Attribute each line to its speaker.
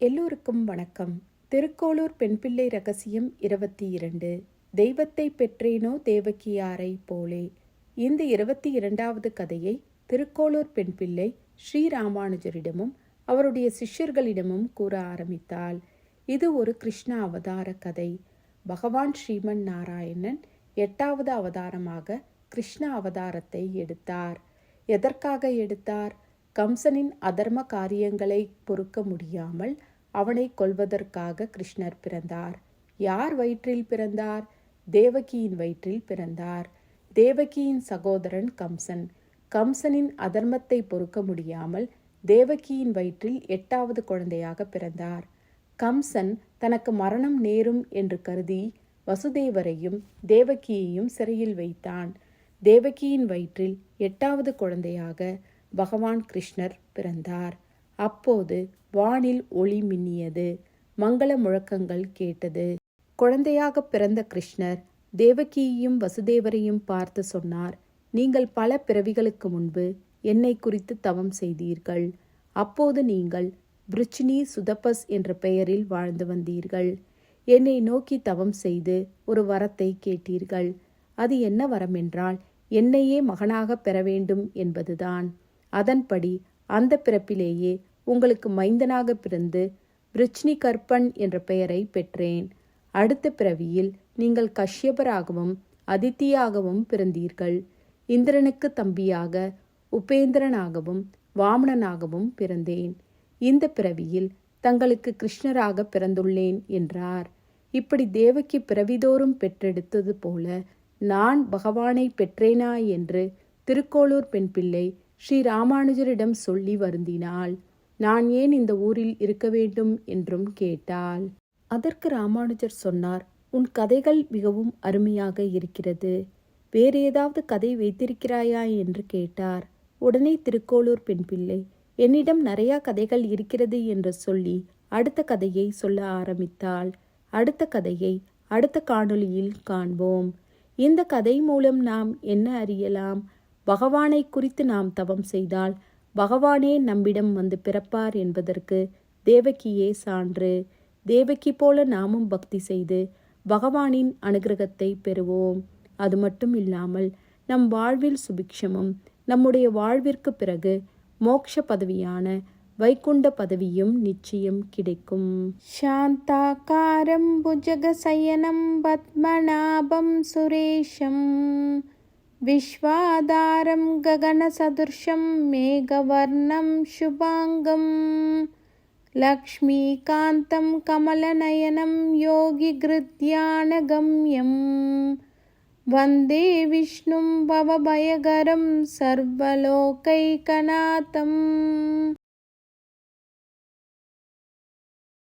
Speaker 1: எல்லோருக்கும் வணக்கம். திருக்கோளூர் பெண்பிள்ளை ரகசியம் இருபத்தி இரண்டு. தெய்வத்தை பெற்றேனோ தேவக்கியாரை போலே. இந்த இருபத்தி இரண்டாவது கதையை திருக்கோளூர் பெண்பிள்ளை ஸ்ரீராமானுஜரிடமும் அவருடைய சிஷ்யர்களிடமும் கூற ஆரம்பித்தாள். இது ஒரு கிருஷ்ண அவதார கதை. பகவான் ஸ்ரீமன் நாராயணன் எட்டாவது அவதாரமாக கிருஷ்ண அவதாரத்தை எடுத்தார். எதற்காக எடுத்தார்? கம்சனின் அதர்ம காரியங்களை பொறுக்க முடியாமல் அவனை கொல்வதற்காக கிருஷ்ணர் பிறந்தார். யார் வயிற்றில் பிறந்தார்? தேவகியின் வயிற்றில் பிறந்தார். தேவகியின் சகோதரன் கம்சன். கம்சனின் அதர்மத்தை பொறுக்க முடியாமல் தேவகியின் வயிற்றில் எட்டாவது குழந்தையாக பிறந்தார். கம்சன் தனக்கு மரணம் நேரும் என்று கருதி வசுதேவரையும் தேவகியையும் சிறையில் வைத்தான். தேவகியின் வயிற்றில் எட்டாவது குழந்தையாக பகவான் கிருஷ்ணர் பிறந்தார். அப்போது வானில் ஒளி மின்னியது. மங்கள முழக்கங்கள் கேட்டது. குழந்தையாக பிறந்த கிருஷ்ணர் தேவகியையும் வசுதேவரையும் பார்த்து சொன்னார் நீங்கள் பல பிறவிகளுக்கு முன்பு என்னை குறித்து தவம் செய்தீர்கள். அப்போது நீங்கள் பிருச்சினி சுதப்பஸ் என்ற பெயரில் வாழ்ந்து வந்தீர்கள். என்னை நோக்கி தவம் செய்து ஒரு வரத்தை கேட்டீர்கள். அது என்ன வரம் என்றால் என்னையே மகனாக பெற வேண்டும் என்பதுதான். அதன்படி அந்த பிறப்பிலேயே உங்களுக்கு மைந்தனாக பிறந்து பிருச்னி கற்பன் என்ற பெயரை பெற்றேன். அடுத்த பிறவியில் நீங்கள் கஷ்யபராகவும் அதித்தியாகவும் பிறந்தீர்கள். இந்திரனுக்கு தம்பியாக உபேந்திரனாகவும் வாமணனாகவும் பிறந்தேன். இந்த பிறவியில் தங்களுக்கு கிருஷ்ணராக பிறந்துள்ளேன் என்றார். இப்படி தேவக்கு பிறவிதோறும் பெற்றெடுத்தது போல நான் பகவானை பெற்றேனா என்று திருக்கோளூர் பெண் பிள்ளை ஸ்ரீ ராமானுஜரிடம் சொல்லி வருந்தினாள். நான் ஏன் இந்த ஊரில் இருக்க வேண்டும்? என்றும் கேட்டாள். அதற்கு ராமானுஜர் சொன்னார் உன் கதைகள் மிகவும் அருமையாக இருக்கிறது. வேறு ஏதாவது கதை வைத்திருக்கிறாயா? என்று கேட்டார். உடனே திருக்கோளூர் பெண் பிள்ளை என்னிடம் நிறையா கதைகள் இருக்கிறது என்று சொல்லி அடுத்த கதையை சொல்ல ஆரம்பித்தாள். அடுத்த கதையை அடுத்த காணொளியில் காண்போம். இந்த கதை மூலம் நாம் என்ன அறியலாம்? பகவானை குறித்து நாம் தவம் செய்தால் பகவானே நம்மிடம் வந்து பிறப்பார் என்பதற்கு தேவகியே சான்று. தேவகி போல நாமும் பக்தி செய்து பகவானின் அனுகிரகத்தை பெறுவோம். அது மட்டும் இல்லாமல் நம் வாழ்வில் சுபிக்ஷமும் நம்முடைய வாழ்விற்கு பிறகு மோக்ஷ பதவியான வைகுண்ட பதவியும் நிச்சயம் கிடைக்கும். சாந்தாகாரம் புஜகசயனம் பத்மநாபம் சுரேஷம். विश्वाधारं गगनसदृशं मेघवर्णं शुभाङ्गं लक्ष्मीकान्तं कमलनयनं योगिगृध्यानगम्यं वन्दे विष्णुं भवभयगरं सर्वलोकैकनाथम्